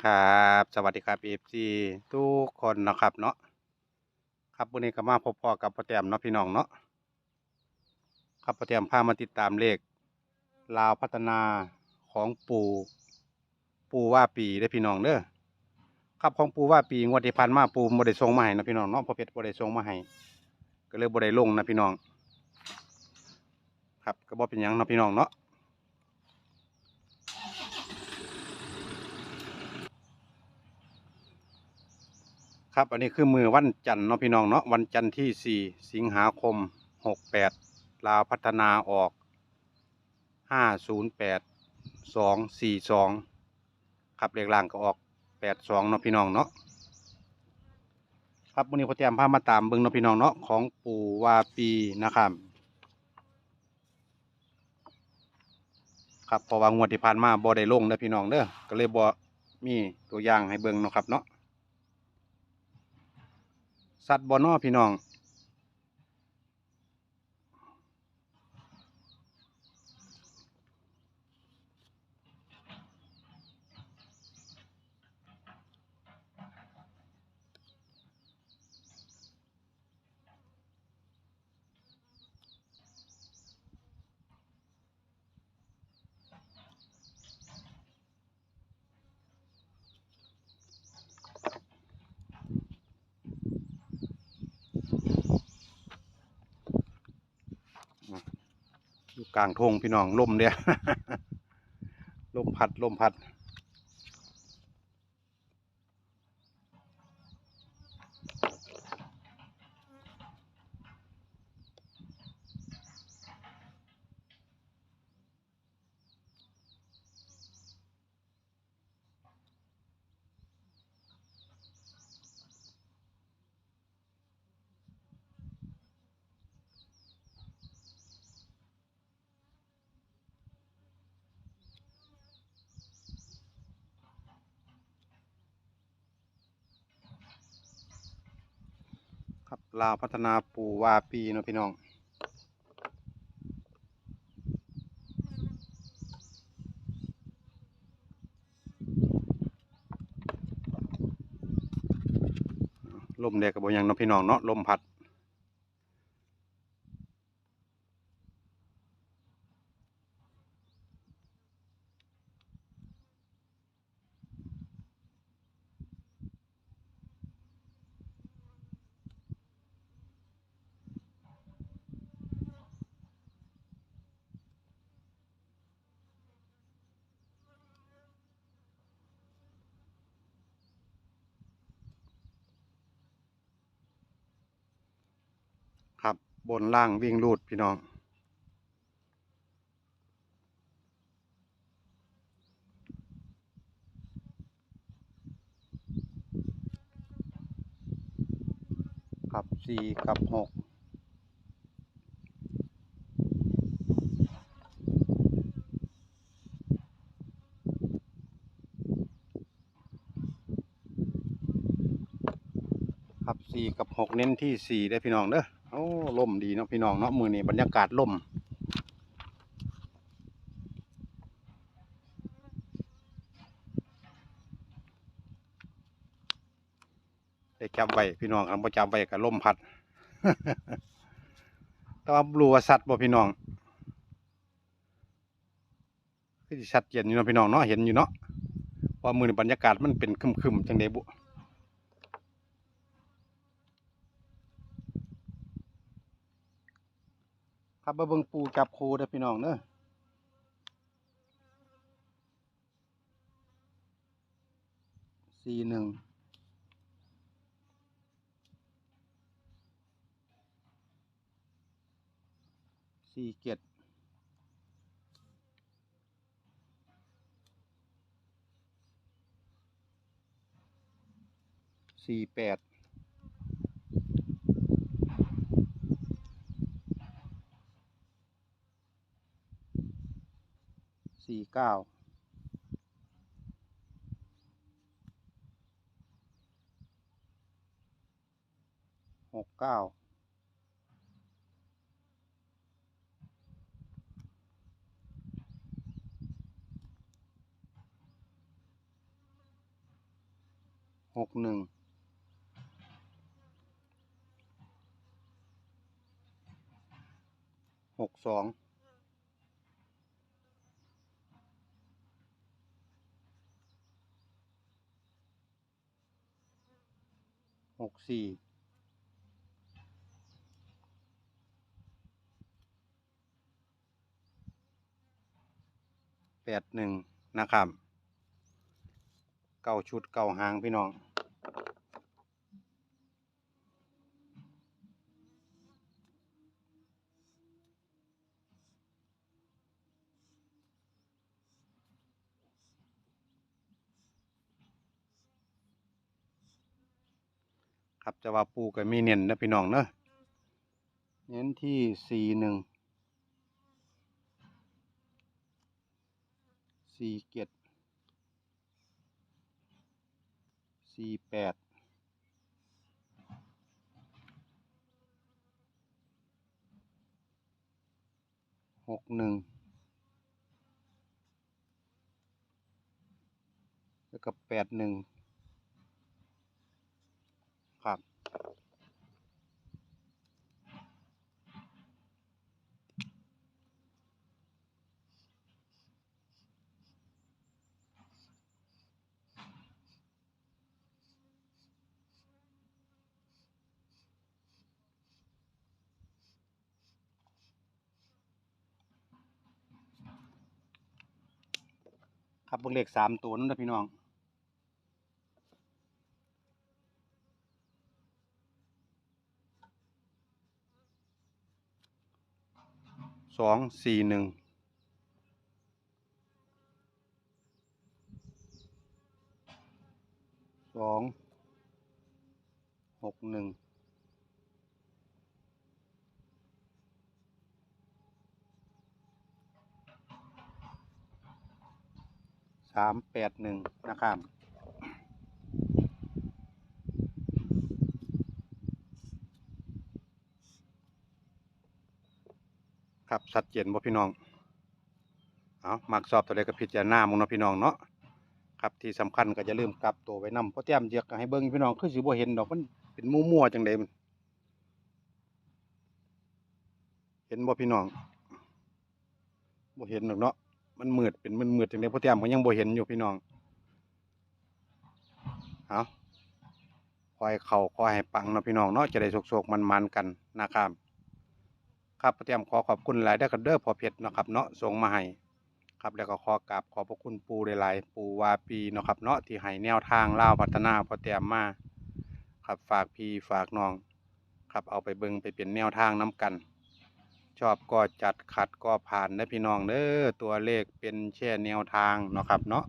ครับ สวัสดีครับ FC ทุกคนนะครับเนาะครับวันนี้ก็มาพบพ่อกับพ่อแต้มเนาะพี่น้องเนาะครับพ่อแต้มพามาติดตามเลขลาวพัฒนาของปู่ปู่ว่าปีได้พี่น้องเด้อครับของปู่ว่าปีงวดที่ผ่านมาปู่บ่ได้ส่งมาให้นะพี่น้องเนาะพ่อเพชรบ่ได้ส่งมาให้ก็เลยบ่ได้ลงนะพี่น้อง ครับก็บ่เป็นหยังเนาะพี่น้องเนาะ ครับ อันนี้คือมือวันจันทร์เนาะพี่น้องเนาะวันจันทร์ที่ 4 สิงหาคม 68 ลาวพัฒนาออก 508 242 ครับเลขล่างก็ออก 82 เนาะพี่น้องเนาะครับวันนี้พ่อแต้มพามาตามเบิ่งเนาะพี่น้องเนาะของปู่วาปีนะครับครับพราะว่างวดที่ผ่านมาบ่ได้ลงเด้อพี่น้องเด้อก็เลยบ่มีตัวอย่างให้เบิ่งเนาะครับเนาะ สัตว์บอนอพี่น้อง อยู่กลางทงพี่น้องลมเดีย ลมพัดลมพัด ลาวพัฒนาปูวาปีเนาะพี่น้องลมแดดกับบอยังเนาะพี่น้องเนาะลมพัด ครั บนล่างวิ่งรูดพี่น้องครับสี่กับหกครับสี่กับหกเน้นที่สี่ได้พี่น้องเด้อ โอ้ลมดีเนาะพี่น้องเนาะมือนี้บรรยากาศลมได้จับไว้พี่น้องครับบ่จับไว้กับลมพัดแต่ว่าบลูว่าสัตว์บ่พี่น้องคือสิชัดเจนอยู่เนาะพี่น้องเนาะเห็นอยู่เนาะว่ามือในบรรยากาศมันเป็นคึมๆจังไดบุ ครับมาเบิ่งปูจับคูเด้อพี่น้องเด้อสี่หนึ่งสี่เจ็ดสี่แปด สี่เก้าหกเก้าหกหนึ่งหกสอง หกสี่แปดหนึ่งนะครับ เก้าชุดเก้าหางพี่น้อง ครับจะว่าปูก็มีเน้นนะพี่น้องเนอะเน้นที่สี่หนึ่งสี่เจ็ดสี่แปดหกหนึ่งแล้วก็แปดหนึ่ง ครับเบิ่งเลขสามตัวนั่นนะพี่น้องสองสี่หนึ่งสองหกหนึ่ง สามแปดหนึ่งนะครับครับชัดเจนบ่พี่น้องเอามักสอบตัวใดก็พิจารณามึงเนาะพี่น้องเนาะครับที่สำคัญก็จะลืมกลับตัวไว้นำเพราะแต้มเจียกให้เบิ่งพี่น้องคือสิบ่เห็นดอกมันเป็นมั่วๆจังไดมันเห็นบ่พี่น้องบ่เห็นดอกเนาะ มันมืดเป็นมืดๆจังไดเพราะแต้มก็ยังบ่เห็นอยู่พี่น้องเอาคอยเข้าคอยให้ปังเนาะพี่น้องเนาะจะได้โศกๆมันกันนะครับ ครับพ่อเตรียมขอขอบคุณหลายเด้อกันเด้อพอเพชรเนาะครับ เนาะส่งมาให้ครับแล้วก็ขอกราบขอบพระคุณปูหลายๆปูวาปีเนาะครับ เนาะที่ให้แนวทางเล่าพัฒนาพอเตรียมมาครับฝากพี่ฝากน้อง ครับเอาไปเบิ่งไปเปลี่ยนแนวทางน้กัน ชอบก็จัดขัดก็ผ่านนะพี่น้องเด้อตัวเลขเป็นแช่แนวทางเนาะครับเนาะ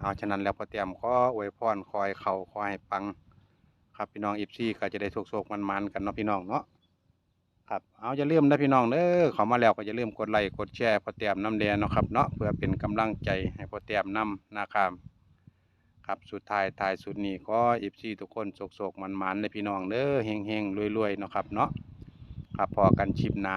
เอาฉะนั้นแล้วพอเตรียมขออวยพรคอยเขาคอยปัง ครับพี่น้องอีฟซี่ก็จะได้โศกๆมันๆกันเนาะพี่น้องเนาะครับเอาอย่าลืมนะพี่น้องเด้อเข้ามาแล้วก็อย่าลืมกดไลค์กดแชร์พอเตรียมน้ำแดงเนาะครับเนาะเพื่อเป็นกำลังใจให้พอเตรียมนำนะครับครับสุดท้ายท้ายสุดนี้ก็อีฟซี่ทุกคนโศกๆมันๆเลยพี่น้องเด้อเฮงๆรวยๆเนาะครับเนาะครับพอกันชิปนา